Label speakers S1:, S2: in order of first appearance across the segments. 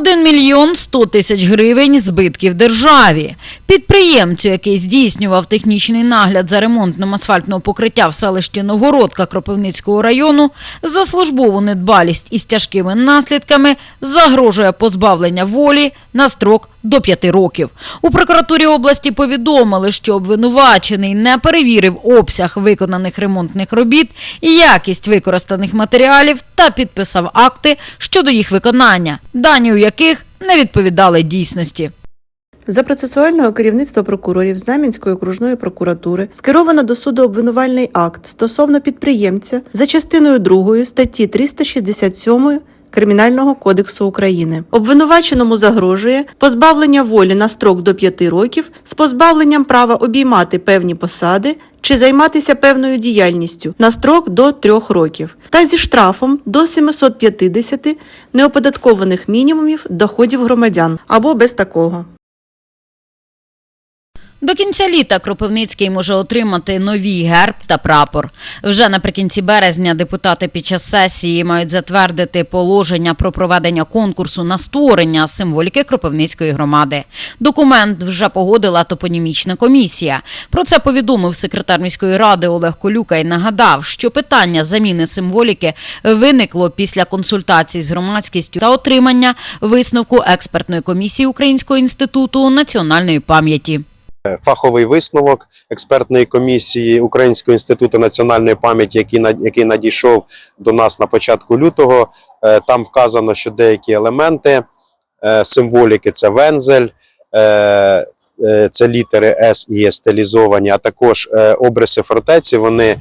S1: 1 мільйон 100 тисяч гривень збитків державі. Підприємцю, який здійснював технічний нагляд за ремонтом асфальтного покриття в селищі Новгородка Кропивницького району, за службову недбалість із тяжкими наслідками загрожує позбавлення волі на строк до 5 років. У прокуратурі області повідомили, що обвинувачений не перевірив обсяг виконаних ремонтних робіт і якість використаних матеріалів та підписав акти щодо їх виконання, дані у яких не відповідали дійсності.
S2: За процесуального керівництва прокурорів Знам'янської окружної прокуратури скеровано до суду обвинувальний акт стосовно підприємця за частиною 2 статті 367 Кримінального кодексу України. Обвинуваченому загрожує позбавлення волі на строк до 5 років з позбавленням права обіймати певні посади чи займатися певною діяльністю на строк до 3 років та зі штрафом до 750 неоподаткованих мінімумів доходів громадян або без такого.
S1: До кінця літа Кропивницький може отримати новий герб та прапор. Вже наприкінці березня депутати під час сесії мають затвердити положення про проведення конкурсу на створення символіки Кропивницької громади. Документ вже погодила топонімічна комісія. Про це повідомив секретар міської ради Олег Колюка і нагадав, що питання заміни символіки виникло після консультацій з громадськістю за отримання висновку експертної комісії Українського інституту національної пам'яті.
S3: Фаховий висновок експертної комісії Українського інституту національної пам'яті, який надійшов до нас на початку лютого. Е, Там вказано, що деякі елементи е, символіки це вензель, е, це літери С і Є стилізовані, а також обриси фортеці. Вони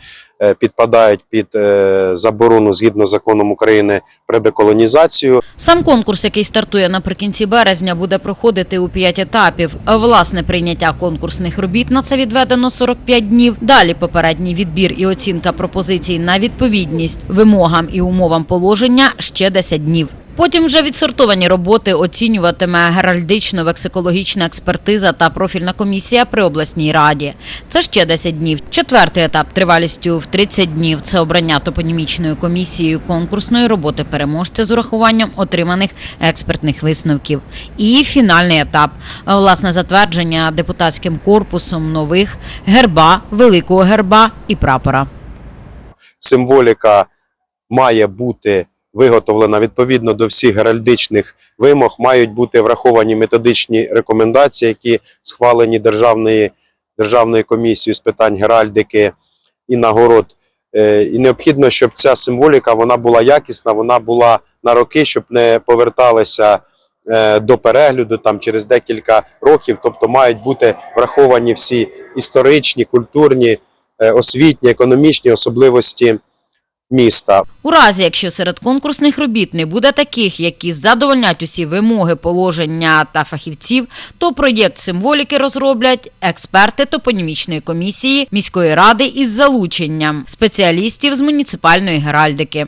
S3: підпадають під е, заборону згідно з законом України про деколонізацію.
S1: Сам конкурс, який стартує наприкінці березня, буде проходити у п'ять етапів. Власне прийняття конкурсних робіт на це відведено 45 днів. Далі попередній відбір і оцінка пропозицій на відповідність вимогам і умовам положення ще 10 днів. Потім вже відсортовані роботи оцінюватиме геральдично-вексикологічна експертиза та профільна комісія при обласній раді. Це ще 10 днів. Четвертий етап тривалістю в 30 днів. Це обрання топонімічною комісією конкурсної роботи переможця з урахуванням отриманих експертних висновків. І фінальний етап власне затвердження депутатським корпусом нових герба, великого герба і прапора.
S3: символіка має бути виготовлена відповідно до всіх геральдичних вимог, мають бути враховані методичні рекомендації, які схвалені Державною, Державною комісією з питань геральдики і нагород. Е, І необхідно, щоб ця символіка вона була якісна, вона була на роки, щоб не поверталися е, до перегляду там через декілька років. Тобто мають бути враховані всі історичні, культурні, е, освітні, економічні особливості міста.
S1: У разі, якщо серед конкурсних робіт не буде таких, які задовольнять усі вимоги положення та фахівців, то проєкт символіки розроблять експерти топонімічної комісії міської ради із залученням спеціалістів з муніципальної геральдики.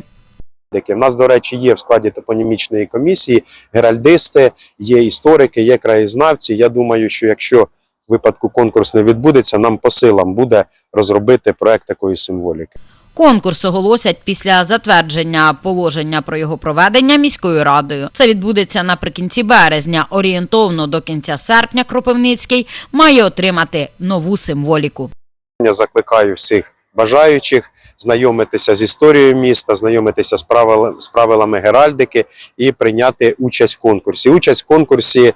S3: В нас, до речі, є в складі топонімічної комісії геральдисти, є історики, є краєзнавці. Я думаю, що якщо випадку конкурс не відбудеться, нам по силам буде розробити проект такої символіки.
S1: Конкурс оголосять після затвердження положення про його проведення міською радою. Це відбудеться наприкінці березня. Орієнтовно до кінця серпня Кропивницький має отримати нову символіку.
S3: Я закликаю всіх бажаючих знайомитися з історією міста, знайомитися з, правил, з правилами геральдики і прийняти участь в конкурсі. Участь в конкурсі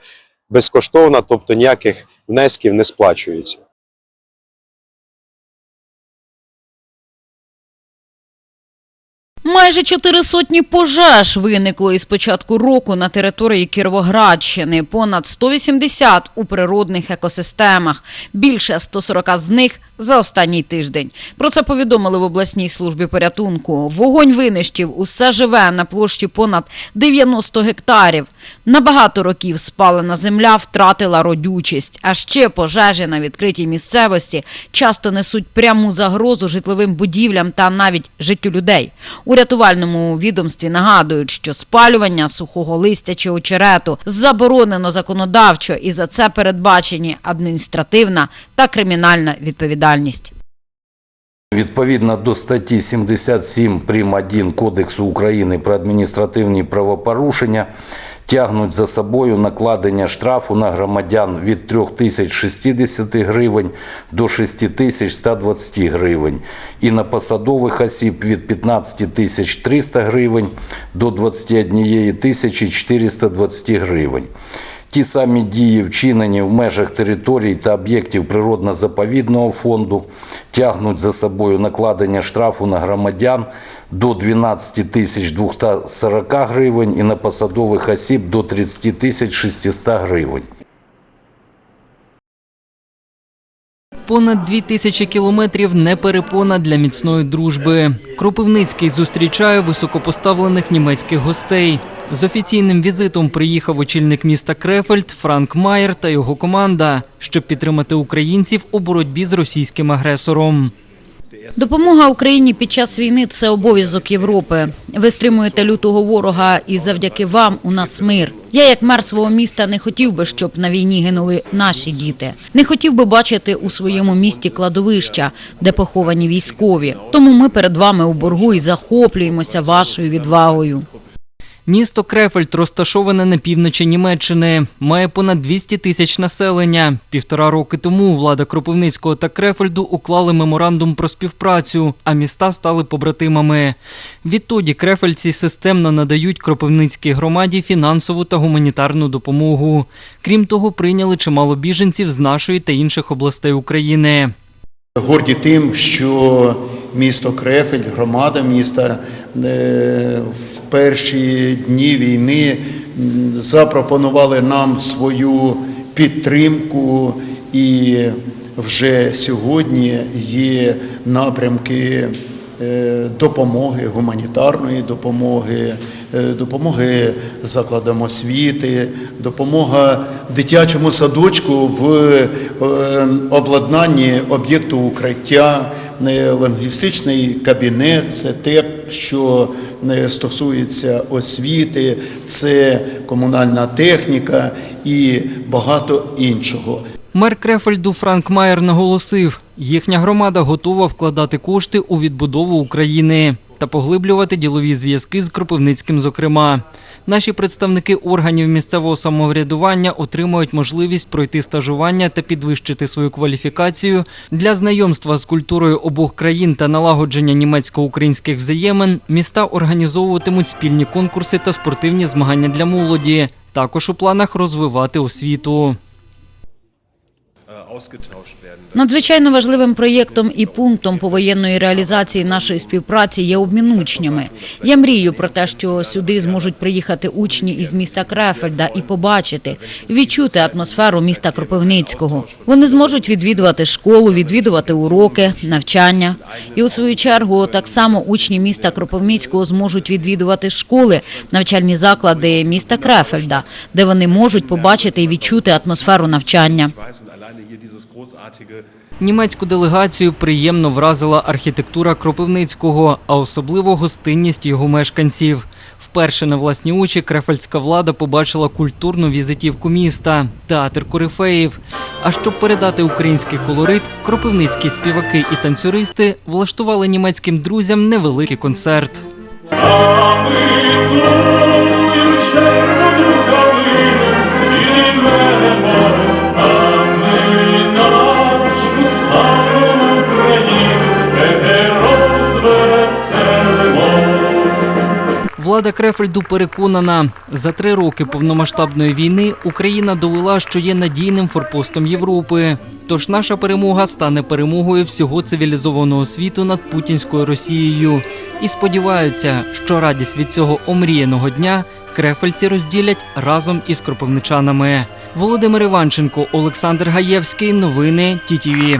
S3: безкоштовна, тобто ніяких внесків не сплачується.
S1: Майже чотири сотні пожеж виникло із початку року на території Кіровоградщини. Понад 180 у природних екосистемах. Більше 140 з них за останній тиждень. Про це повідомили в обласній службі порятунку. Вогонь винищив усе живе на площі понад 90 гектарів. На багато років спалена земля втратила родючість, а ще пожежі на відкритій місцевості часто несуть пряму загрозу житловим будівлям та навіть життю людей. У рятувальному відомстві нагадують, що спалювання сухого листя чи очерету заборонено законодавчо, і за це передбачені адміністративна та кримінальна відповідальність.
S4: Відповідно до статті 77 прим. 1 Кодексу України про адміністративні правопорушення, тягнуть за собою накладення штрафу на громадян від 3060 гривень до 6120 гривень і на посадових осіб від 15 300 гривень до 21 420 гривень. Ті самі дії, вчинені в межах територій та об'єктів природно-заповідного фонду, тягнуть за собою накладення штрафу на громадян до 12 тисяч 240 гривень і на посадових осіб до 30 тисяч 600 гривень.
S5: Понад дві тисячі кілометрів не перепона для міцної дружби. Кропивницький зустрічає високопоставлених німецьких гостей. З офіційним візитом приїхав очільник міста Крефельд Франк Майер та його команда, щоб підтримати українців у боротьбі з російським агресором.
S1: Допомога Україні під час війни це обов'язок Європи. Ви стримуєте лютого ворога, і завдяки вам у нас мир. Я, як мер свого міста, не хотів би, щоб на війні гинули наші діти. Не хотів би бачити у своєму місті кладовища, де поховані військові. Тому ми перед вами у боргу і захоплюємося вашою відвагою.
S5: Місто Крефельд розташоване на півночі Німеччини, має понад 200 тисяч населення. Півтора роки тому влада Кропивницького та Крефельду уклали меморандум про співпрацю, а міста стали побратимами. Відтоді крефельдці системно надають Кропивницькій громаді фінансову та гуманітарну допомогу. Крім того, прийняли чимало біженців з нашої та інших областей України.
S6: Горді тим, що місто Крефель, громада міста е, в перші дні війни запропонували нам свою підтримку, і вже сьогодні є напрямки допомоги, гуманітарної допомоги, е, допомоги закладам освіти, допомога дитячому садочку в е, обладнанні об'єкту укриття, е, лінгвістичний кабінет це те, що е, стосується освіти, це комунальна техніка і багато іншого.
S5: Мер Крефельду Франк Майер наголосив, їхня громада готова вкладати кошти у відбудову України та поглиблювати ділові зв'язки з Кропивницьким, зокрема. Наші представники органів місцевого самоврядування отримають можливість пройти стажування та підвищити свою кваліфікацію для знайомства з культурою обох країн та налагодження німецько-українських взаємин. Міста організовуватимуть спільні конкурси та спортивні змагання для молоді. Також у планах розвивати освіту. ausgetauscht werden.
S1: Надзвичайно важливим проєктом і пунктом повоєнної реалізації нашої співпраці є обмін учнями. Я мрію про те, що сюди зможуть приїхати учні із міста Крефельда і побачити, відчути атмосферу міста Кропивницького. Вони зможуть відвідувати школу, відвідувати уроки, навчання. І у свою чергу так само учні міста Кропивницького зможуть відвідувати школи, навчальні заклади міста Крефельда, де вони можуть побачити і відчути атмосферу навчання.
S5: Німецьку делегацію приємно вразила архітектура Кропивницького, а особливо гостинність його мешканців. Вперше на власні очі крефельдська влада побачила культурну візитівку міста – театр корифеїв. А щоб передати український колорит, кропивницькі співаки і танцюристи влаштували німецьким друзям невеликий концерт. Влада Крефельду переконана, за три роки повномасштабної війни Україна довела, що є надійним форпостом Європи. Тож наша перемога стане перемогою всього цивілізованого світу над путінською Росією. І сподіваються, що радість від цього омріяного дня крефельці розділять разом із кропивничанами. Володимир Іванченко, Олександр Гаєвський. Новини ТІТІВІ.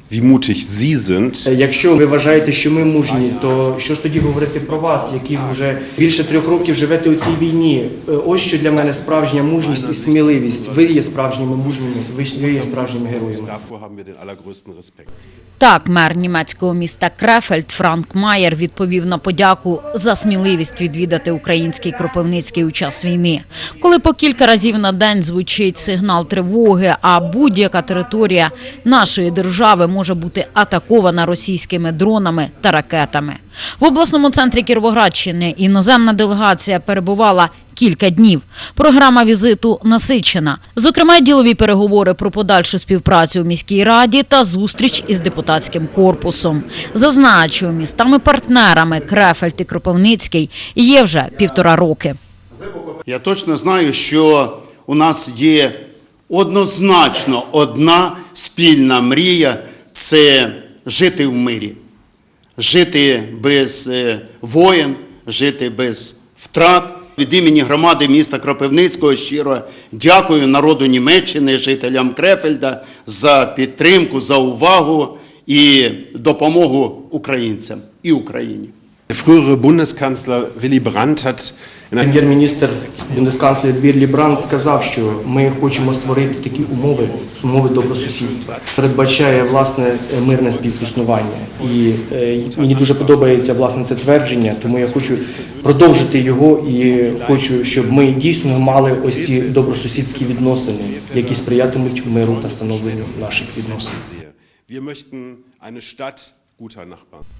S7: wie mutig Sie sind,
S8: Е, Якщо ви вважаєте, що ми мужні, то що ж тоді говорити про вас, які вже більше трьох років живете у цій війні? Е, Ось що для мене справжня мужність і сміливість. Ви є справжніми мужніми, ви є справжніми героями.
S1: Так, мер німецького міста Крефельд Франк Майер відповів на подяку за сміливість відвідати український Кропивницький у час війни. Коли по кілька разів на день звучить сигнал тривоги, а будь-яка територія нашої держави може бути атакована російськими дронами та ракетами. В обласному центрі Кіровоградщини іноземна делегація перебувала кілька днів. Програма візиту насичена. Зокрема, ділові переговори про подальшу співпрацю у міській раді та зустріч із депутатським корпусом. Зазначу, містами-партнерами Крефельд і Кропивницький є вже півтора роки.
S6: Я точно знаю, що у нас є однозначно одна спільна мрія це жити в мирі, жити без е, воєн, жити без втрат. Від імені громади міста Кропивницького щиро дякую народу Німеччини, жителям Крефельда за підтримку, за увагу і допомогу українцям і Україні.
S7: Der frühere Bundeskanzler Willy Brandt hat
S8: Прем'єр-міністр бундесканцлер Вірлі Бранд сказав, що ми хочемо створити такі умови, умови добросусідства. Передбачає власне мирне співіснування. І е, мені дуже подобається власне це твердження, тому я хочу продовжити його і хочу, щоб ми дійсно мали ось ці добросусідські відносини, які сприятимуть миру та становленню наших відносин.
S7: Wir möchten eine Stadt.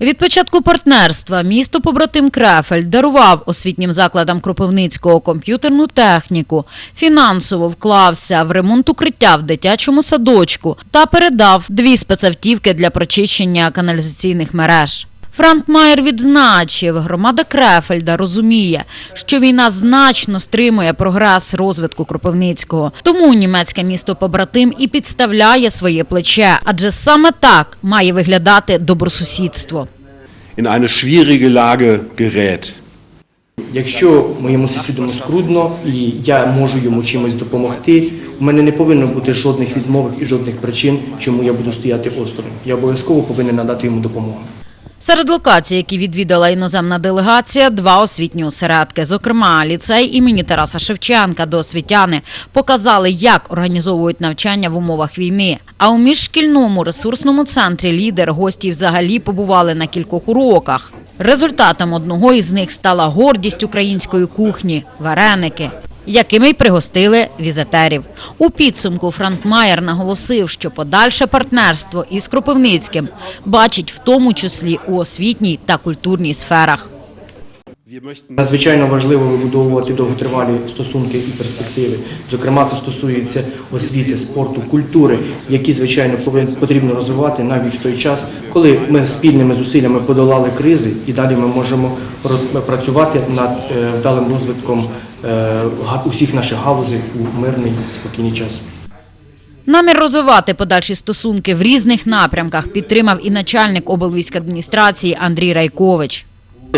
S1: Від початку партнерства місто побратим Крефель дарував освітнім закладам Кропивницького комп'ютерну техніку, фінансово вклався в ремонт укриття в дитячому садочку та передав дві спецавтівки для прочищення каналізаційних мереж. Франк Майер відзначив, громада Крефельда розуміє, що війна значно стримує прогрес розвитку Кропивницького. Тому німецьке місто побратим і підставляє своє плече, адже саме так має виглядати добросусідство.
S7: In eine schwierige Lage gerät.
S8: Якщо моєму сусіду скрудно і я можу йому чимось допомогти, у мене не повинно бути жодних відмовок і жодних причин, чому я буду стояти осторонь. Я обов'язково повинен надати йому допомогу.
S1: Серед локацій, які відвідала іноземна делегація, два освітні осередки. Зокрема, ліцей імені Тараса Шевченка до освітяни показали, як організовують навчання в умовах війни. А у міжшкільному ресурсному центрі лідер гості взагалі побували на кількох уроках. Результатом одного із них стала гордість української кухні вареники. Якими й пригостили візитерів. У підсумку Франк Майер наголосив, що подальше партнерство із Кропивницьким бачить в тому числі у освітній та культурній сферах.
S8: Надзвичайно важливо вибудовувати довготривалі стосунки і перспективи. Зокрема, це стосується освіти, спорту, культури, які звичайно потрібно розвивати навіть в той час, коли ми спільними зусиллями подолали кризи, і далі ми можемо працювати над е, вдалим розвитком усіх наших галузей у мирний спокійний час.
S1: Намір розвивати подальші стосунки в різних напрямках підтримав і начальник облвійськадміністрації Андрій Райкович.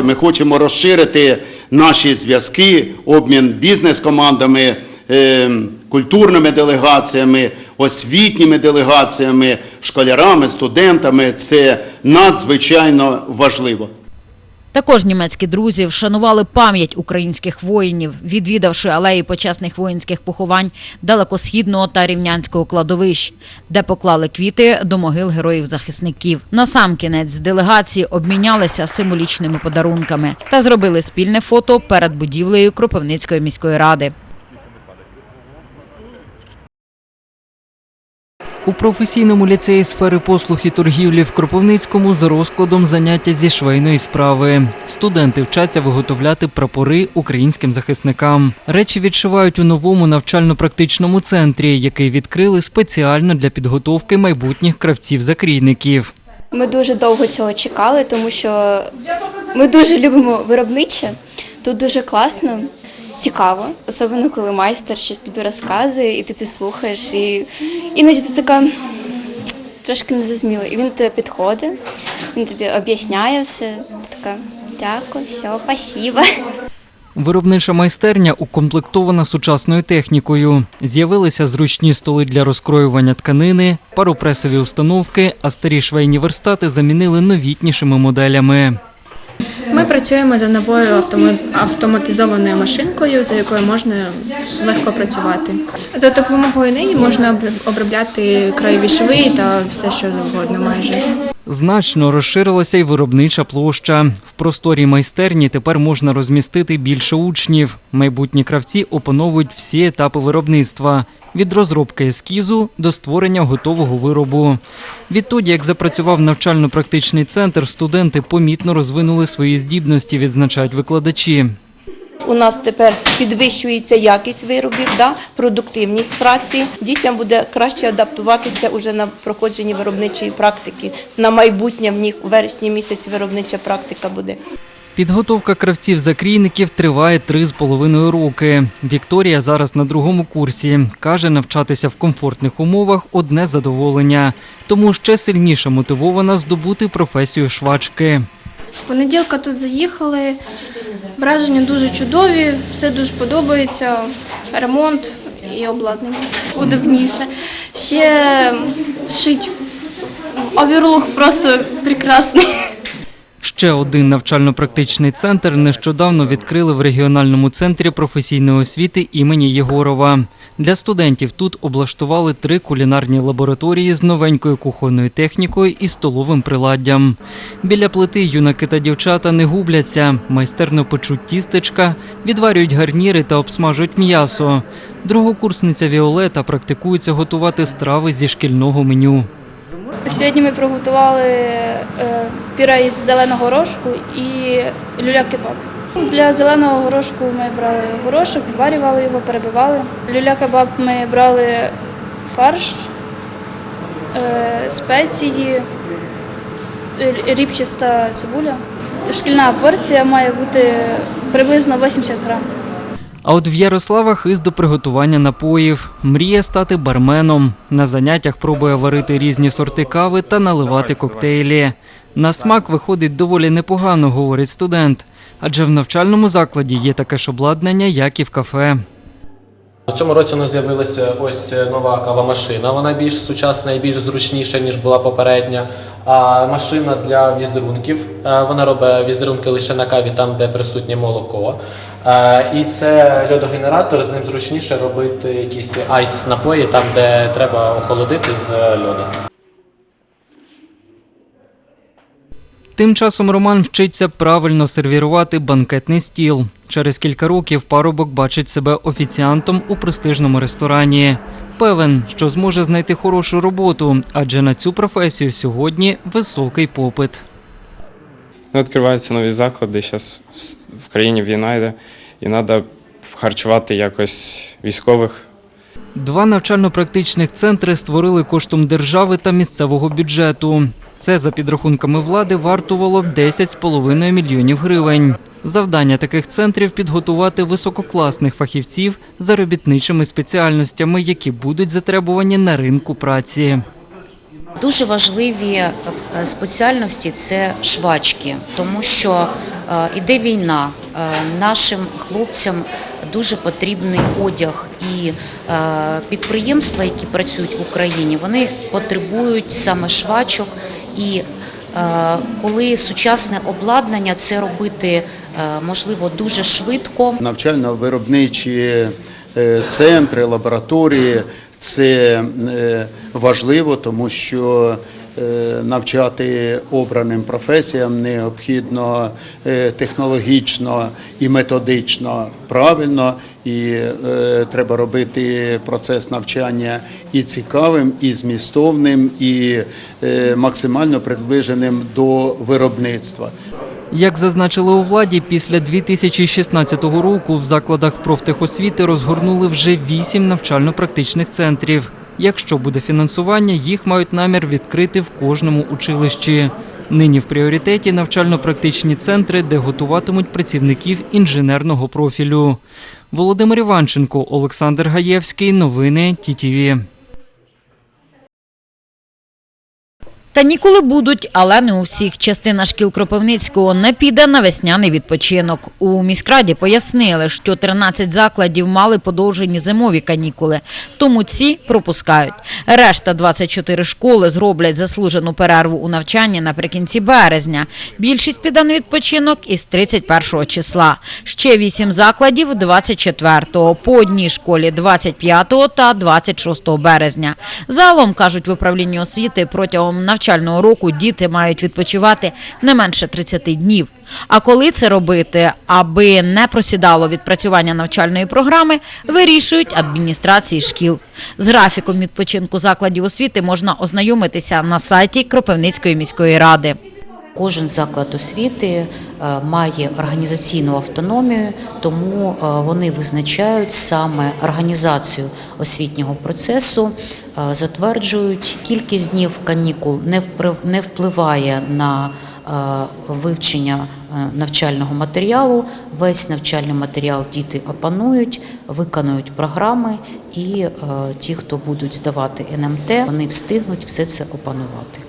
S6: Ми хочемо розширити наші зв'язки, обмін бізнес-командами, е, культурними делегаціями, освітніми делегаціями, школярами, студентами. Це надзвичайно важливо.
S1: Також німецькі друзі вшанували пам'ять українських воїнів, відвідавши алеї почесних воїнських поховань далекосхідного та рівнянського кладовищ, де поклали квіти до могил героїв-захисників. Насамкінець делегації обмінялися символічними подарунками та зробили спільне фото перед будівлею Кропивницької міської ради.
S5: У професійному ліцеї сфери послуг і торгівлі в Кропивницькому за розкладом заняття зі швейної справи. Студенти вчаться виготовляти прапори українським захисникам. Речі відшивають у новому навчально-практичному центрі, який відкрили спеціально для підготовки майбутніх кравців-закрійників.
S9: Ми дуже довго цього чекали, тому що ми дуже любимо виробниче. Тут дуже класно, цікаво, особливо коли майстер щось тобі розказує, і ти це слухаєш. І іноді ти така трошки незрозуміла. І він тебе підходить, він тобі об'ясняє все. Ти така дякую, все, спасибо.
S5: Виробнича майстерня укомплектована сучасною технікою. З'явилися зручні столи для розкроювання тканини, паропресові установки, а старі швейні верстати замінили новітнішими моделями.
S10: Ми працюємо за новою автома- автоматизованою машинкою, за якою можна легко працювати. За допомогою неї можна обробляти краєві шви та все, що завгодно майже.
S5: Значно розширилася й виробнича площа. В просторі майстерні тепер можна розмістити більше учнів. Майбутні кравці опановують всі етапи виробництва від розробки ескізу до створення готового виробу. Відтоді, як запрацював навчально-практичний центр, студенти помітно розвинули свої здібності, відзначають викладачі.
S11: У нас тепер підвищується якість виробів, да, продуктивність праці. Дітям буде краще адаптуватися уже на проходженні виробничої практики. На майбутнє в них у вересні місяці виробнича практика буде.
S5: Підготовка кравців-закрійників триває три з половиною роки. Вікторія зараз на другому курсі. Каже, навчатися в комфортних умовах одне задоволення, тому ще сильніше мотивована здобути професію швачки.
S10: З понеділка тут заїхали. Враження дуже чудові, все дуже подобається. Ремонт і обладнання удобніше. Ще шить оверлук просто прекрасний.
S5: Ще один навчально-практичний центр нещодавно відкрили в регіональному центрі професійної освіти імені Єгорова. Для студентів тут облаштували три кулінарні лабораторії з новенькою кухонною технікою і столовим приладдям. Біля плити юнаки та дівчата не губляться, майстерно печуть тістечка, відварюють гарніри та обсмажують м'ясо. Другокурсниця Віолета практикується готувати страви зі шкільного меню.
S10: Сьогодні ми приготували е, пюре із зеленого горошку і люля-кебаб. Для зеленого горошку ми брали горошок, відварювали його, перебивали. Люля-кебаб ми брали фарш, е, спеції, е, рібчаста цибуля. Шкільна порція має бути приблизно 80 грам.
S5: А от в Ярослава хист до приготування напоїв. Мріє стати барменом. На заняттях пробує варити різні сорти кави та наливати коктейлі. На смак виходить доволі непогано, говорить студент. Адже в навчальному закладі є таке ж обладнання, як і в кафе.
S12: У цьому році у нас з'явилася ось нова кавомашина. Вона більш сучасна і більш зручніша, ніж була попередня. А машина для візерунків. е, Вона робить візерунки лише на каві, там, де присутнє молоко. Е, І це льодогенератор, з ним зручніше робити якісь айс напої, там, де треба охолодити з льоду.
S5: Тим часом Роман вчиться правильно сервірувати банкетний стіл. Через кілька років парубок бачить себе офіціантом у престижному ресторані. Певен, що зможе знайти хорошу роботу, адже на цю професію сьогодні високий попит.
S13: Ну, відкриваються нові заклади. Зараз в країні війна йде, і треба харчувати якось військових.
S5: Два навчально-практичних центри створили коштом держави та місцевого бюджету. Це, за підрахунками влади, вартувало 10,5 мільйонів гривень. Завдання таких центрів підготувати висококласних фахівців за робітничими спеціальностями, які будуть затребувані на ринку праці.
S14: Дуже важливі е, спеціальності це швачки, тому що е, іде війна. Е, Нашим хлопцям дуже потрібний одяг і підприємства, які працюють в Україні, вони потребують саме швачок. І коли сучасне обладнання, це робити можливо дуже швидко.
S6: Навчально-виробничі центри, лабораторії це е, важливо, тому що е, навчати обраним професіям необхідно е, технологічно і методично правильно, і треба робити процес навчання і цікавим, і змістовним, і максимально приближеним до виробництва.
S5: Як зазначили у владі, після 2016 року в закладах профтехосвіти розгорнули вже вісім навчально-практичних центрів. Якщо буде фінансування, їх мають намір відкрити в кожному училищі. Нині в пріоритеті навчально-практичні центри, де готуватимуть працівників інженерного профілю. Володимир Іванченко, Олександр Гаєвський. Новини ТІТІВІ.
S1: Канікули будуть, але не у всіх. Частина шкіл Кропивницького не піде на весняний відпочинок. У міськраді пояснили, що 13 закладів мали подовжені зимові канікули, тому ці пропускають. Решта 24 школи зроблять заслужену перерву у навчанні наприкінці березня. Більшість піде на відпочинок із 31 числа. Ще 8 закладів 24-го, по одній школі 25 та 26 березня. Загалом, кажуть в управлінні освіти, протягом навчання навчального року діти мають відпочивати не менше 30 днів. А коли це робити, аби не просідало відпрацювання навчальної програми, вирішують адміністрації шкіл. З графіком відпочинку закладів освіти можна ознайомитися на сайті Кропивницької міської ради.
S14: Кожен заклад освіти е, має організаційну автономію, тому е, вони визначають саме організацію освітнього процесу, е, затверджують кількість днів канікул не впливає на вивчення навчального матеріалу. Весь навчальний матеріал діти опанують, виконують програми, і ті, хто будуть здавати НМТ, вони встигнуть все це опанувати.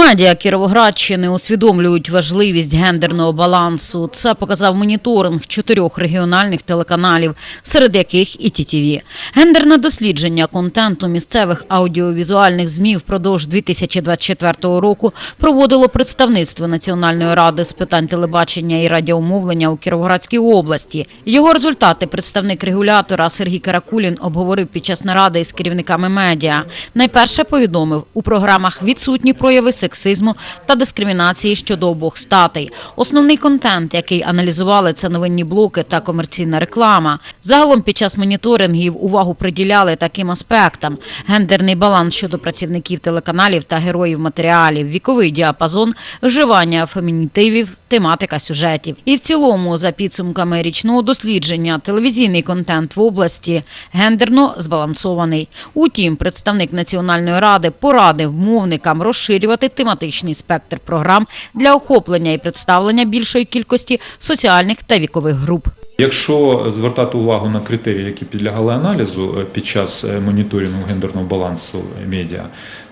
S1: Медіа Кіровоградщини усвідомлюють важливість гендерного балансу. Це показав моніторинг чотирьох регіональних телеканалів, серед яких і ТІТІВІ. Гендерне дослідження контенту місцевих аудіовізуальних ЗМІ впродовж 2024 року проводило представництво Національної ради з питань телебачення і радіомовлення у Кіровоградській області. Його результати представник регулятора Сергій Каракулін обговорив під час наради із керівниками медіа. Найперше повідомив, у програмах відсутні прояви сексизму та дискримінації щодо обох статей. Основний контент, який аналізували, це новинні блоки та комерційна реклама. Загалом під час моніторингів увагу приділяли таким аспектам: гендерний баланс щодо працівників телеканалів та героїв матеріалів, віковий діапазон, вживання фемінітивів, тематика сюжетів. І в цілому, за підсумками річного дослідження, телевізійний контент в області гендерно збалансований. Утім, представник Національної ради порадив мовникам розширювати тематичний спектр програм для охоплення і представлення більшої кількості соціальних та вікових груп.
S15: Якщо звертати увагу на критерії, які підлягали аналізу е, під час е, моніторингу гендерного балансу медіа,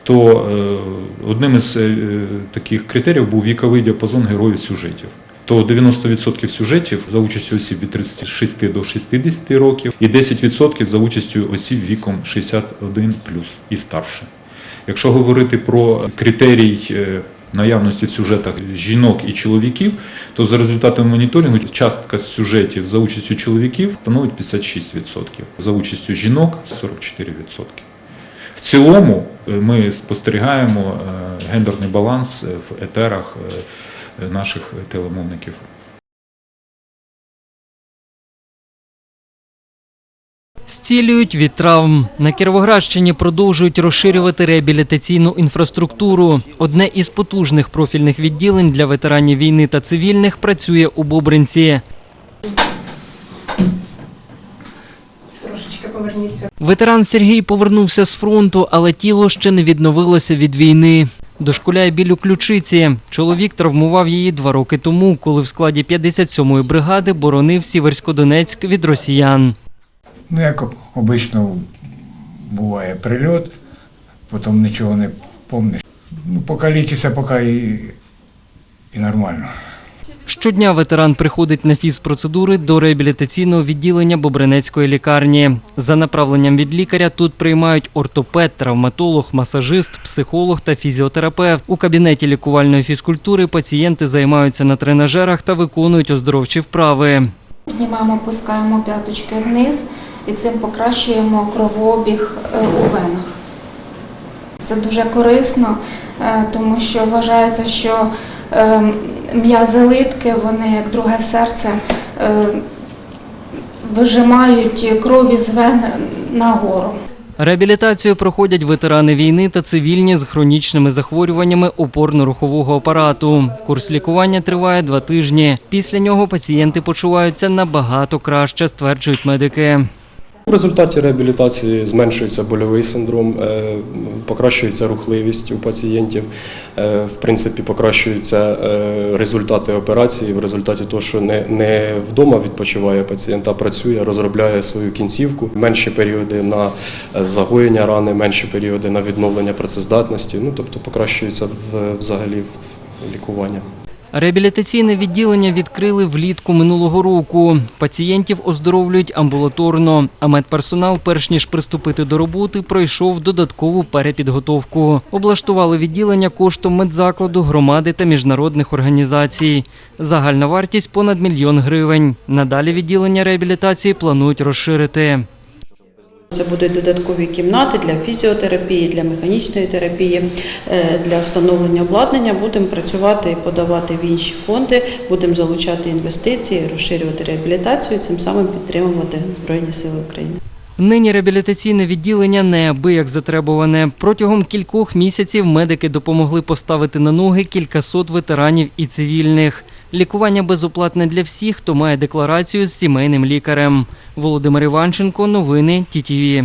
S15: то е, одним із е, таких критеріїв був віковий діапазон героїв сюжетів. То 90% сюжетів за участю осіб від 36 до 60 років і 10% за участю осіб віком 61 плюс і старше. Якщо говорити про критерій е, наявності в сюжетах жінок і чоловіків, то за результатами моніторингу частка сюжетів за участю чоловіків становить 56%, за участю жінок 44%. В цілому е, ми спостерігаємо е, гендерний баланс е, в етерах наших телемовників.
S5: Зцілюють від травм. На Кіровоградщині продовжують розширювати реабілітаційну інфраструктуру. Одне із потужних профільних відділень для ветеранів війни та цивільних працює у Бобринці.
S16: Поверніться.
S5: Ветеран Сергій повернувся з фронту, але тіло ще не відновилося від війни. Дошкуляє біль у ключиці. Чоловік травмував її два роки тому, коли в складі 57-ї бригади боронив Сіверсько-Донецьк від росіян.
S17: Ну, як обично буває прильот, потім нічого не пам'ятаєш. Ну, поки лічишся, поки і, і нормально.
S5: Щодня ветеран приходить на фізпроцедури до реабілітаційного відділення Бобринецької лікарні. За направленням від лікаря тут приймають ортопед, травматолог, масажист, психолог та фізіотерапевт. У кабінеті лікувальної фізкультури пацієнти займаються на тренажерах та виконують оздоровчі вправи.
S10: Піднімаємо, опускаємо п'яточки вниз і цим покращуємо кровообіг е, у венах. Це дуже корисно, е, тому що вважається, що м'язи литки, вони як друге серце, е, вижимають кров із вен нагору.
S5: Реабілітацію проходять ветерани війни та цивільні з хронічними захворюваннями опорно-рухового апарату. Курс лікування триває два тижні. Після нього пацієнти почуваються набагато краще, стверджують медики.
S18: В результаті реабілітації зменшується больовий синдром, е, покращується рухливість у пацієнтів, е, в принципі, покращуються е, результати операції в результаті того, що не, не вдома відпочиває пацієнт, а працює, розробляє свою кінцівку. Менші періоди на загоєння рани, менші періоди на відновлення працездатності, ну тобто покращується взагалі в- лікування.
S5: Реабілітаційне відділення відкрили влітку минулого року. Пацієнтів оздоровлюють амбулаторно, а медперсонал, перш ніж приступити до роботи, пройшов додаткову перепідготовку. Облаштували відділення коштом медзакладу, громади та міжнародних організацій. Загальна вартість понад мільйон гривень. Надалі відділення реабілітації планують розширити.
S19: Це будуть додаткові кімнати для фізіотерапії, для механічної терапії, е, для встановлення обладнання. Будемо працювати і подавати в інші фонди, будемо залучати інвестиції, розширювати реабілітацію, цим самим підтримувати Збройні Сили України.
S5: Нині реабілітаційне відділення неабияк затребуване. Протягом кількох місяців медики допомогли поставити на ноги кількасот ветеранів і цивільних. Лікування безоплатне для всіх, хто має декларацію з сімейним лікарем. Володимир Іванченко, новини ТІТІВІ.